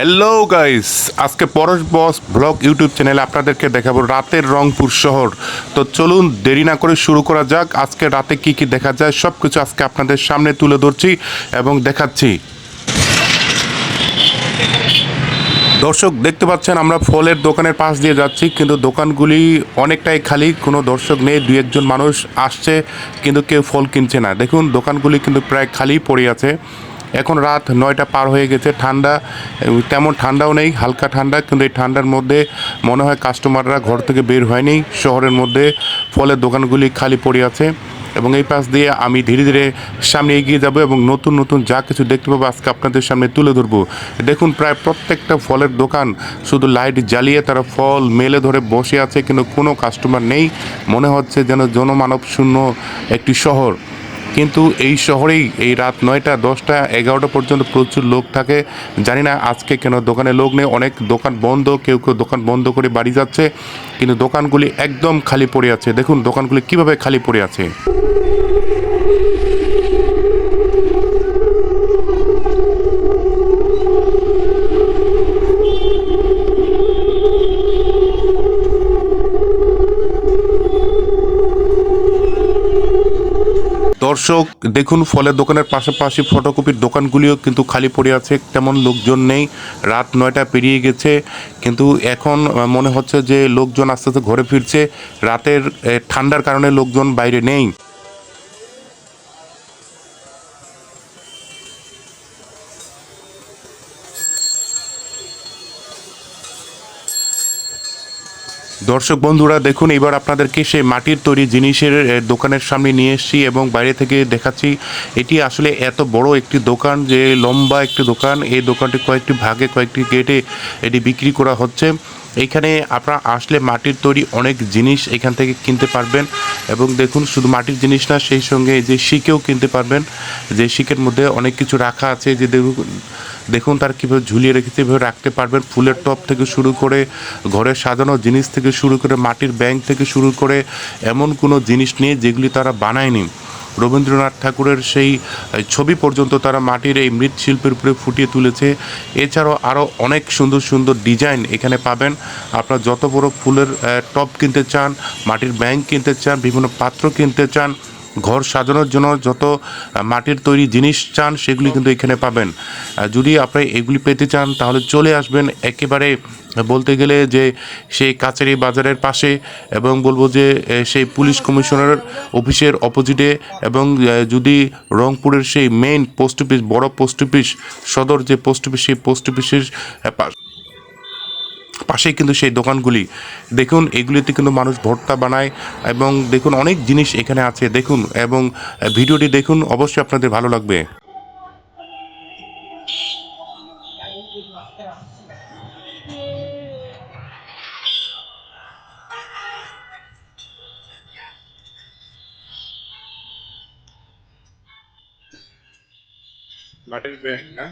Hello guys আজকে পরশ বস blog YouTube চ্যানেলে আপনাদেরকে দেখাবো রাতের রংপুর শহর। তো চলুন দেরি না করে শুরু করা যাক। আজকে রাতে কি কি দেখা যায় সব কিছু আজকে আপনাদের সামনে তুলে ধরছি এবং দেখাচ্ছি। দর্শক, দেখতে পাচ্ছেন, আমরা ফলের দোকানের পাশ দিয়ে যাচ্ছি, কিন্তু দোকানগুলি অনেকটাই খালি। কোনো দর্শক নেই, দুই একজন মানুষ আসছে, কিন্তু কেউ ফল কিনছে না। দেখুন, দোকানগুলি কিন্তু প্রায় খালি পড়ে আছে। এখন রাত নয়টা পার হয়ে গেছে। ঠান্ডা তেমন ঠান্ডাও নেই, হালকা ঠান্ডা, কিন্তু এই ঠান্ডার মধ্যে মনে হয় কাস্টমাররা ঘর থেকে বের হয়নি। শহরের মধ্যে ফলের দোকানগুলি খালি পড়ে আছে এবং এই পাশ দিয়ে আমি ধীরে ধীরে সামনে এগিয়ে যাব এবং নতুন নতুন যা কিছু দেখতে পাবো আজকে আপনাদের সামনে তুলে ধরবো। দেখুন, প্রায় প্রত্যেকটা ফলের দোকান শুধু লাইট জ্বালিয়ে তারা ফল মেলে ধরে বসে আছে, কিন্তু কোনো কাস্টমার নেই। মনে হচ্ছে যেন জনমানব শূন্য একটি শহর। কিন্তু এই শহরেই এই রাত নয়টা, দশটা, এগারোটা পর্যন্ত প্রচুর লোক থাকে। জানি না আজকে কেন দোকানে লোক নেই। অনেক দোকান বন্ধ, কেউ কেউ দোকান বন্ধ করে বাড়ি যাচ্ছে। কিন্তু দোকানগুলি একদম খালি পড়ে আছে। দেখুন দোকানগুলি কীভাবে খালি পড়ে আছে। দর্শক, দেখুন, ফলের দোকানের পাশাপাশি ফটোকপির দোকানগুলিও কিন্তু খালি পড়ে আছে। তেমন লোকজন নেই। রাত নয়টা পেরিয়ে গেছে। কিন্তু এখন মনে হচ্ছে যে লোকজন আস্তে আস্তে ঘরে ফিরছে। রাতের ঠান্ডার কারণে লোকজন বাইরে নেই। দর্শক বন্ধুরা, দেখুন, এবার আপনাদেরকে সেই মাটির তৈরি জিনিসের দোকানের সামনে নিয়ে এসেছি এবং বাইরে থেকে দেখাচ্ছি, এটি আসলে এত বড় একটি দোকান যে লম্বা একটি দোকান। এই দোকানটি কয়েকটি ভাগে, কয়েকটি গেটে এটি বিক্রি করা হচ্ছে। এইখানে আপনারা আসলে মাটির তৈরি অনেক জিনিস এখান থেকে কিনতে পারবেন এবং দেখুন, শুধু মাটির জিনিস না, সেই সঙ্গে যে শিকেও কিনতে পারবেন। যে শিকের মধ্যে অনেক কিছু রাখা আছে, যে দেখুন দেখুন তার কীভাবে ঝুলিয়ে রেখেছে এভাবে রাখতে পারবেন। ফুলের টপ থেকে শুরু করে ঘরের সাজানো জিনিস থেকে শুরু করে মাটির ব্যাংক থেকে শুরু করে এমন কোনো জিনিস নেই যেগুলি তারা বানায়নি। রবীন্দ্রনাথ ঠাকুরের সেই ছবি পর্যন্ত তারা মাটির এই মৃৎশিল্পের উপরে ফুটিয়ে তুলেছে। এছাড়াও আরও অনেক সুন্দর সুন্দর ডিজাইন এখানে পাবেন। আপনার যত বড় ফুলের টব কিনতে চান, মাটির ব্যাংক কিনতে চান, বিভিন্ন পাত্র কিনতে চান ঘর সাজানোর জন্য যত মাটির তৈরি জিনিস চান, সেগুলি কিন্তু এখানে পাবেন। যদি আপনি এগুলি পেতে চান, তাহলে চলে আসবেন একেবারে বলতে গেলে যে সেই কাছারি বাজারের পাশে এবং বলব যে সেই পুলিশ কমিশনার অফিসের অপোজিটে এবং যদি রংপুরের সেই মেইন পোস্ট অফিস বড় পোস্ট অফিস সদর যে পোস্ট অফিস সেই পোস্ট অফিসের পাশেই কিন্তু সেই দোকানগুলি। দেখুন, এগুলিতে কিন্তু মানুষ ভর্তা বানায় এবং দেখুন অনেক জিনিস এখানে আছে, দেখুন এবং ভিডিওটি দেখুন, অবশ্যই আপনাদের ভালো লাগবে। মাটির ব্যাগ না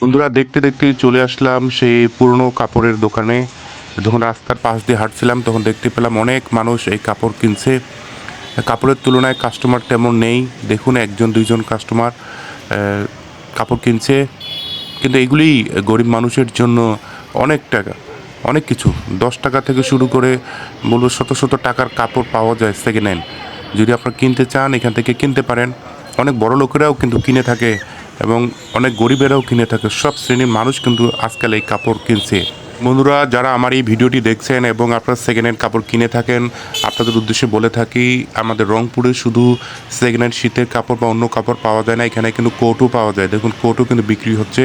বন্ধুরা, দেখতে দেখতে চলে আসলাম সেই পুরনো কাপড়ের দোকানে। যখন রাস্তার পাশ দিয়ে হাঁটছিলাম, তখন দেখতে পেলাম অনেক মানুষ এই কাপড় কিনছে। কাপড়ের তুলনায় কাস্টমার তেমন নেই। দেখুন, একজন, দুইজন কাস্টমার কাপড় কিনছে। কিন্তু এগুলি গরিব মানুষের জন্য অনেক টাকা, অনেক কিছু। দশ টাকা থেকে শুরু করে বলব শত শত টাকার কাপড় পাওয়া যায় সেকেন্ড হ্যান্ড যদি আপনারা কিনতে চান, এখান থেকে কিনতে পারেন। অনেক বড় লোকেরাও কিন্তু কিনে থাকে এবং অনেক গরিবেরাও কিনে থাকে। সব শ্রেণির মানুষ কিন্তু আজকাল এই কাপড় কিনছে। বন্ধুরা, যারা আমার এই ভিডিওটি দেখছেন এবং আপনারা সেকেন্ড হ্যান্ড কাপড় কিনে থাকেন, আপনাদের উদ্দেশ্যে বলে থাকি, আমাদের রংপুরে শুধু সেকেন্ড হ্যান্ড শীতের কাপড় বা অন্য কাপড় পাওয়া যায় না, এখানে কিন্তু কোটও পাওয়া যায়। দেখুন কোটও কিন্তু বিক্রি হচ্ছে।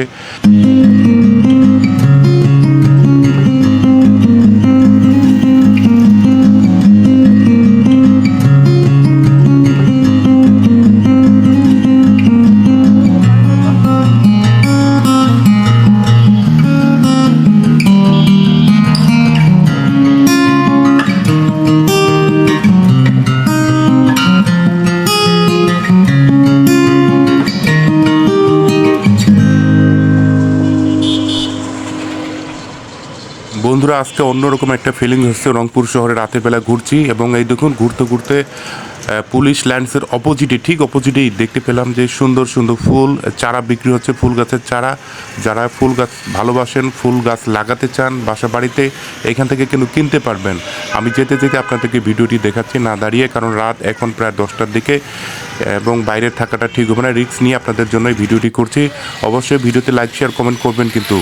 বন্ধুরা, আজকে অন্যরকম একটা ফিলিং হচ্ছে রংপুর শহরে রাতের বেলা ঘুরছি এবং এই দেখুন, ঘুরতে ঘুরতে পুলিশ ল্যান্ডসের অপোজিটে ঠিক অপোজিটেই দেখতে পেলাম যে সুন্দর সুন্দর ফুল, চারা বিক্রি হচ্ছে ফুল গাছের চারা। যারা ফুল গাছ ভালোবাসেন, ফুল গাছ লাগাতে চান বাসা বাড়িতে, এখান থেকে কিন্তু কিনতে পারবেন। আমি যেতে যেতে আপনাদেরকে ভিডিওটি দেখাচ্ছি না দাঁড়িয়ে, কারণ রাত এখন প্রায় দশটার দিকে, এবং বাইরে থাকাটা ঠিক হবে না। রিস্ক নিয়ে আপনাদের জন্য এই ভিডিওটি করছি। অবশ্যই ভিডিওতে লাইক শেয়ার কমেন্ট করবেন কিন্তু।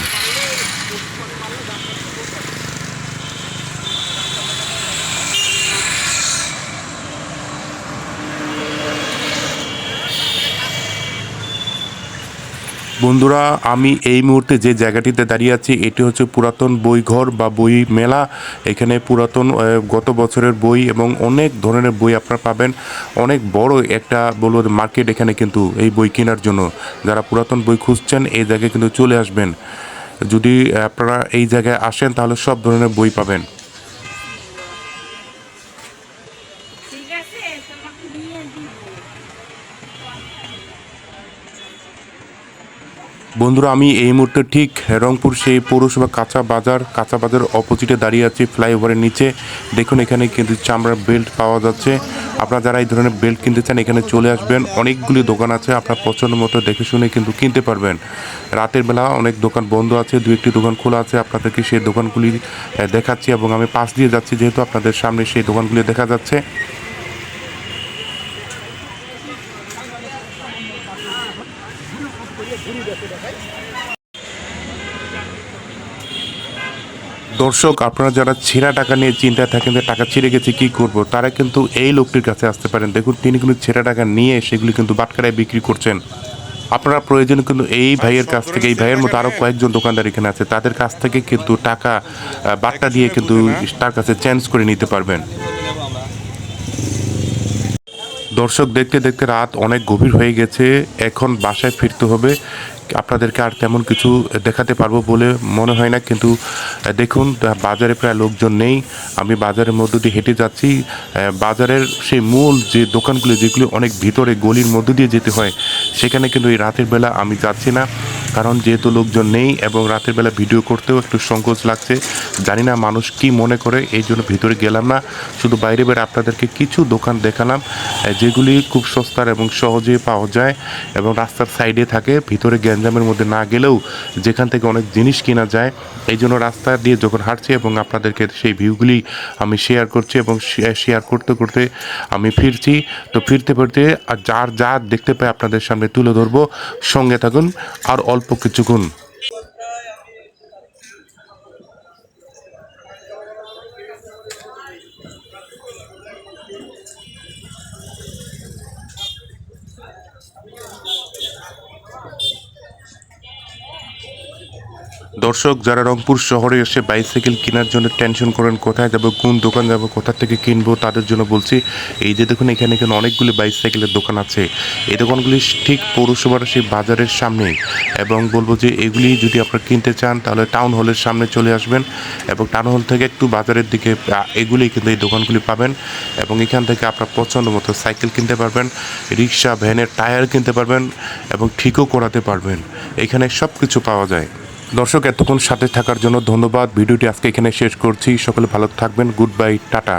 বন্ধুরা, আমি এই মুহূর্তে যে জায়গাটিতে দাঁড়িয়ে আছি, এটি হচ্ছে পুরাতন বইঘর বা বই মেলা। এখানে পুরাতন গত বছরের বই এবং অনেক ধরনের বই আপনারা পাবেন। অনেক বড় একটা বলব মার্কেট এখানে কিন্তু এই বই কেনার জন্য। যারা পুরাতন বই খুঁজছেন, এই জায়গায় কিন্তু চলে আসবেন। যদি আপনারা এই জায়গায় আসেন, তাহলে সব ধরনের বই পাবেন ঠিক আছে তোমাকে নিয়ে দিব বন্ধুরা, আমি এই মুহূর্তে ঠিক রংপুর সেই পৌরসভা কাঁচা বাজার কাঁচা বাজার অপোজিটে দাঁড়িয়ে আছি ফ্লাইওভারের নিচে। দেখুন, এখানে কিন্তু চামড়ার বেল্ট পাওয়া যাচ্ছে। আপনারা যারা এই ধরনের বেল্ট কিনতে চান, এখানে চলে আসবেন। অনেকগুলি দোকান আছে, আপনার পছন্দ মতো দেখে শুনে কিন্তু কিনতে পারবেন। রাতের বেলা অনেক দোকান বন্ধ আছে, দু একটি দোকান খোলা আছে, আপনাদেরকে সেই দোকানগুলি দেখাচ্ছি এবং আমি পাশ দিয়ে যাচ্ছি, যেহেতু আপনাদের সামনে সেই দোকানগুলি দেখা যাচ্ছে। দর্শক, আপনারা যারা ছেঁড়া টাকা নিয়ে চিন্তায় থাকেন যে টাকা ছিঁড়ে গেছে, কি করব? তারা কিন্তু এই লোকটির কাছে আসতে পারেন। দেখুন, তিনি কিন্তু ছেঁড়া টাকা নিয়ে সেগুলি কিন্তু বাটকারায় বিক্রি করছেন। আপনারা প্রয়োজন কিন্তু এই ভাইয়ের কাছ থেকে, এই ভাইয়ের মতো আরও কয়েকজন দোকানদার এখানে আছে, তাদের কাছ থেকে কিন্তু টাকা বাট্টা দিয়ে কিন্তু তার কাছে চেঞ্জ করে নিতে পারবেন। দর্শক, দেখতে দেখতে রাত অনেক গভীর হয়ে গেছে। এখন বাসায় ফিরতে হবে। আপনাদেরকে আর তেমন কিছু দেখাতে পারব বলে মনে হয় না, কিন্তু দেখুন বাজারে প্রায় লোকজন নেই। আমি বাজারের মধ্য দিয়ে হেঁটে যাচ্ছি। বাজারের সেই মূল যে দোকানগুলি, যেগুলি অনেক ভিতরে, গলির মধ্য দিয়ে যেতে হয়, সেখানে কিন্তু এই রাতের বেলা আমি যাচ্ছি না। কারণ যেহেতু লোকজন নেই এবং রাতের বেলা ভিডিও করতেও একটু সংকোচ লাগছে, জানি না মানুষ কি মনে করে, এই জন্য ভিতরে গেলাম না। শুধু বাইরে বাইরে আপনাদেরকে কিছু দোকান দেখালাম যেগুলি খুব সস্তার এবং সহজে পাওয়া যায় এবং রাস্তার সাইডে থাকে। ভিতরে গ্যাঞ্জামের মধ্যে না গেলেও যেখান থেকে অনেক জিনিস কেনা যায়, এই জন্য রাস্তা দিয়ে যখন হাঁটছি এবং আপনাদেরকে সেই ভিউগুলি আমি শেয়ার করছি এবং শেয়ার করতে করতে আমি ফিরছি। তো ফিরতে ফিরতে আর যার যা দেখতে পাই আপনাদের সামনে তুলে ধরবো। সঙ্গে থাকুন, আর অল্প 또 그쪽은 দর্শক, যারা রংপুর শহরে এসে বাইসাইকেল কেনার জন্য টেনশন করেন, কোথায় যাব, কোন দোকান যাব, কোথা থেকে কিনবো, তাদের জন্য বলছি, এই যে দেখুন, এখানে এখানে অনেকগুলি বাইসাইকেলের দোকান আছে। এই দোকানগুলি ঠিক পৌরসভার সেই বাজারের সামনে এবং বলব যে এগুলি যদি আপনারা কিনতে চান, তাহলে টাউন হলের সামনে চলে আসবেন এবং টাউন হল থেকে একটু বাজারের দিকে এগুলি কিন্তু এই দোকানগুলি পাবেন এবং এখান থেকে আপনার পছন্দ মতো সাইকেল কিনতে পারবেন, রিক্সা, ভ্যানের টায়ার কিনতে পারবেন এবং ঠিকও করাতে পারবেন। এখানে সব কিছু পাওয়া যায়। দর্শক, এতক্ষণ সাথে থাকার জন্য ধন্যবাদ। ভিডিওটি আজকে এখানে শেষ করছি। সকলে ভালো থাকবেন। Good bye, tata.